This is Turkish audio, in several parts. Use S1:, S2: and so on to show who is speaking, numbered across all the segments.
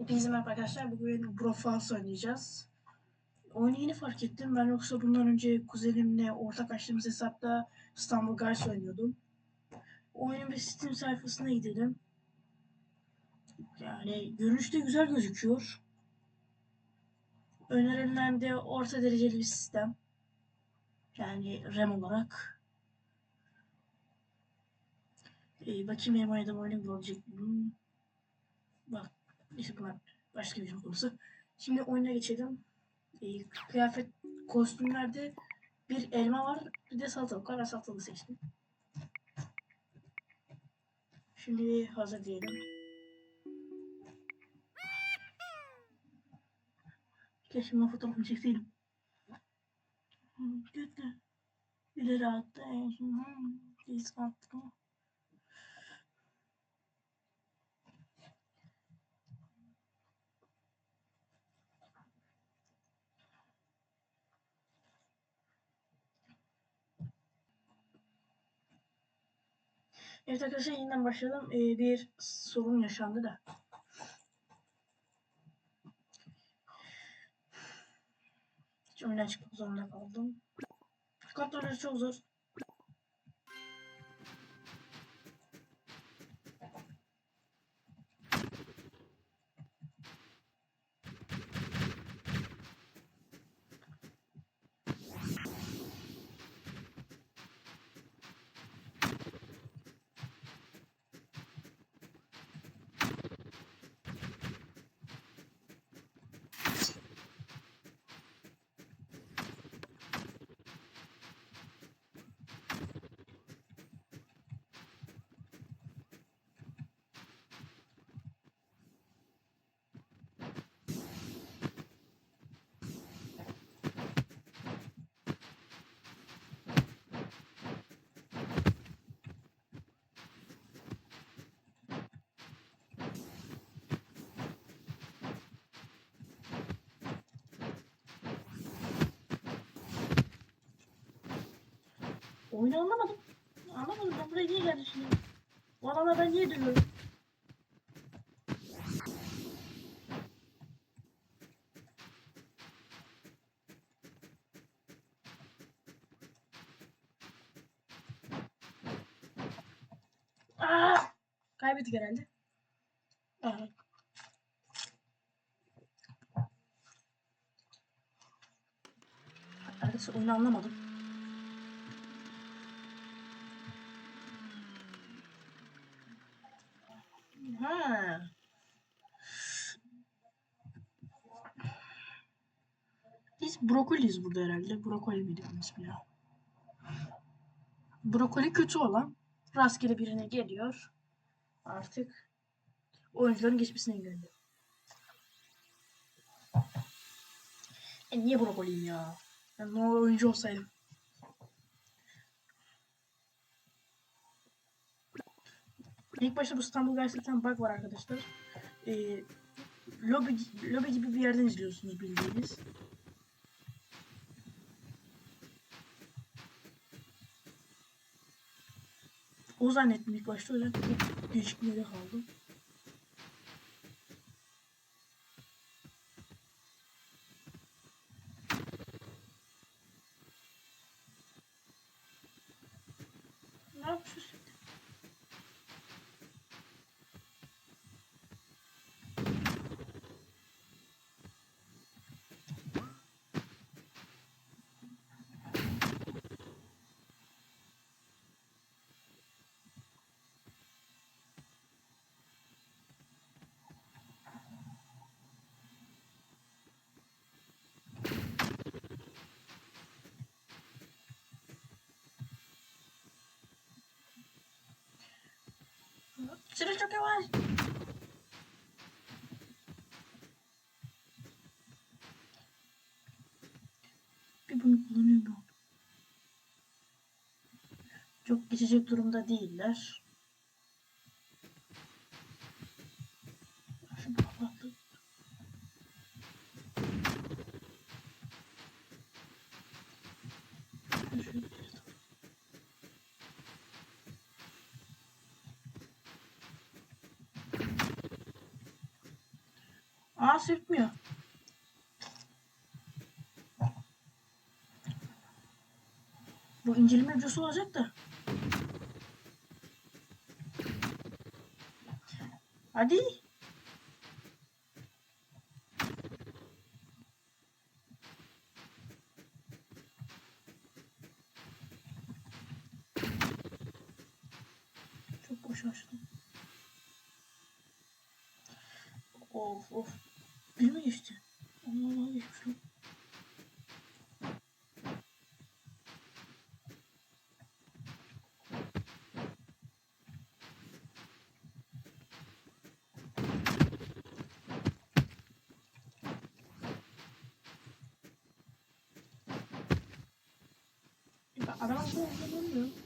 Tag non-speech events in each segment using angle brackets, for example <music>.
S1: Hepinize merhaba arkadaşlar. Bugün Brofals oynayacağız. Oyunu yeni fark ettim. Ben yoksa bundan önce kuzenimle ortak açtığımız hesapta İstanbul Guys oynuyordum. Oyunun bir Steam sayfasına gidelim. Yani görünüşte güzel gözüküyor. Önerilen de orta dereceli bir sistem. Yani RAM olarak. Ee, bakayım benim oynadığım oyunu görecek miyim? Bak Neyse bunlar başka bir konusu. Şimdi oyuna geçelim. Ee, kıyafet kostümlerde bir elma var bir de salatalık var. Ben salatalığı seçtim. Şimdi hazır diyelim. Keşke ben fotoğrafını çekseydim. Kötü. İleri attı. Disk attı. Evet arkadaşlar yeniden başlayalım. Ee, bir sorun yaşandı da. Hiç oyundan çıkmak zorunda kaldım. Kontrolleri çok zor. Oyunu anlamadım. Anlamadım ben buraya niye geldim şimdi? Bu adamlar ben niye dövüyorum? Aa! Kaybettik herhalde. Evet. Arkadaşlar oyunu anlamadım. Ha. Biz brokoliyiz burada herhalde. Brokoli bunun ismi ya? Brokoli kötü olan rastgele birine geliyor. Artık oyuncuların geçmesini engelliyor. E niye brokoliyim ya? Ben normal oyuncu olsaydım. İlk başta bu İstanbul gerçekten bug var arkadaşlar. Ee, lobi, lobi gibi bir yerden izliyorsunuz bildiğiniz. O zannettim ilk başta o kaldım. Ne yapıyorsun? Sıra çok yavaş. Bir bunu kullanıyor mu? Çok geçecek durumda değiller. Aa sürtmüyor. Bu inceleme videosu olacak da. Hadi. Ya Adam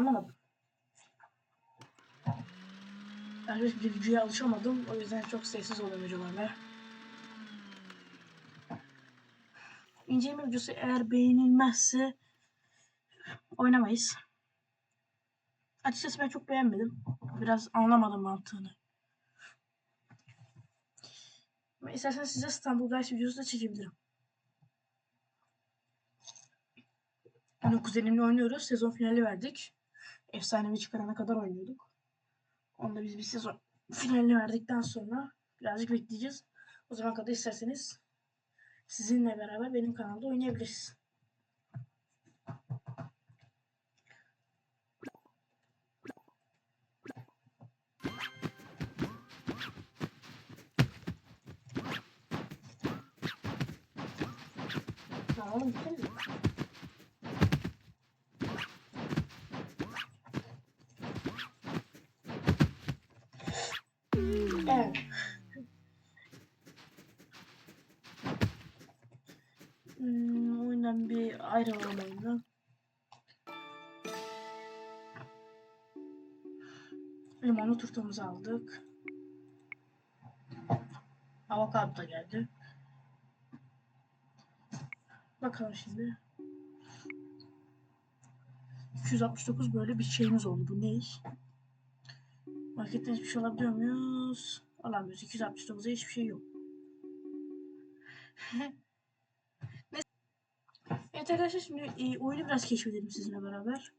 S1: Anlamadım. Ben bir videoya alışamadım. O yüzden çok sessiz oluyor videolarla. İnceleme videosu eğer beğenilmezse oynamayız. Açıkçası ben çok beğenmedim. Biraz anlamadım mantığını. Ama isterseniz size İstanbul Guys videosu da çekebilirim. Onu kuzenimle oynuyoruz. Sezon finali verdik. Efsanevi çıkarana kadar oynuyorduk. Onda biz bir sezon finalini verdikten sonra birazcık bekleyeceğiz. O zaman kadar isterseniz sizinle beraber benim kanalda oynayabiliriz. Ayrılalım oyundan. Limonlu turtamızı aldık. Avokado da geldi. Bakalım şimdi. 269 böyle bir şeyimiz oldu. Bu ne? Marketten hiçbir şey alabiliyor muyuz? Alamıyoruz. 269'a hiçbir şey yok. <laughs> Evet arkadaşlar şimdi e, oyunu biraz keşfedelim sizinle beraber.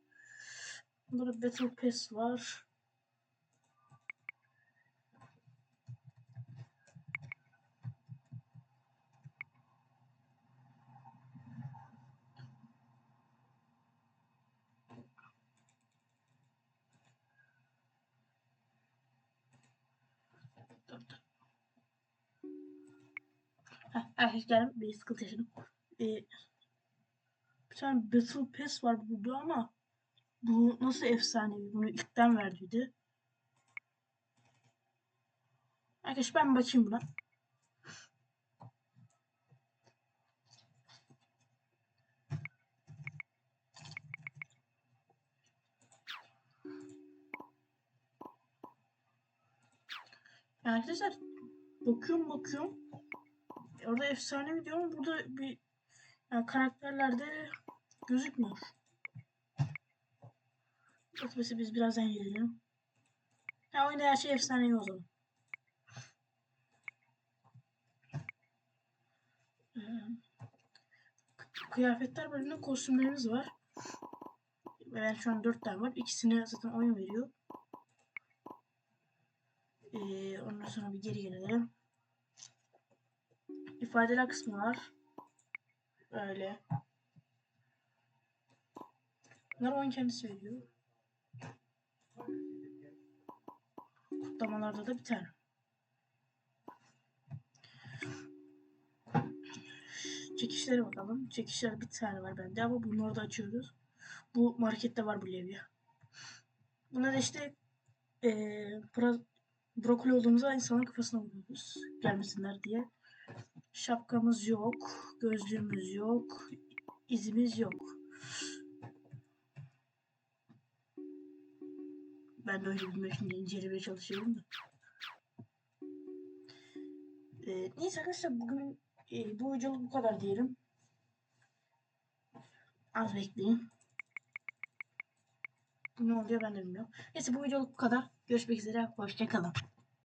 S1: Burada Battle Pass var. Heh, Arkadaşlar bir sıkıntı yaşadım. Ee, bir tane Battle Pass var burada ama bu nasıl efsanevi? Bunu ilkten verdiydi. Arkadaş ben bakayım buna. Yani arkadaşlar bakıyorum bakıyorum. E, Orada efsane video ama burada bir yani karakterlerde gözükmüyor. Etmesi biz birazdan gelelim. Ya oyunda her şey efsanevi o zaman. Ee, kıyafetler bölümünde kostümlerimiz var. Ben şu an 4 tane var. İkisine zaten oyun veriyor. Ee, ondan sonra bir geri gelelim. İfadeler kısmı var. Öyle. Bunlar oyun kendisi veriyor. Kutlamalarda da tane. Çekişlere bakalım. Çekişler bir tane var bende ama bunları da açıyoruz. Bu markette var bu levye. Buna da işte eee pra- brokoli olduğumuzda insanın kafasına vuruyoruz. Gelmesinler diye. Şapkamız yok. Gözlüğümüz yok. izimiz yok. Ben de öyle bilmiyorum şimdi incelemeye çalışıyorum da. Ee, neyse arkadaşlar bugün e, bu videoluk bu kadar diyelim. Az bekleyin. Ne oluyor ben de bilmiyorum. Neyse bu videoluk bu kadar. Görüşmek üzere. Hoşçakalın.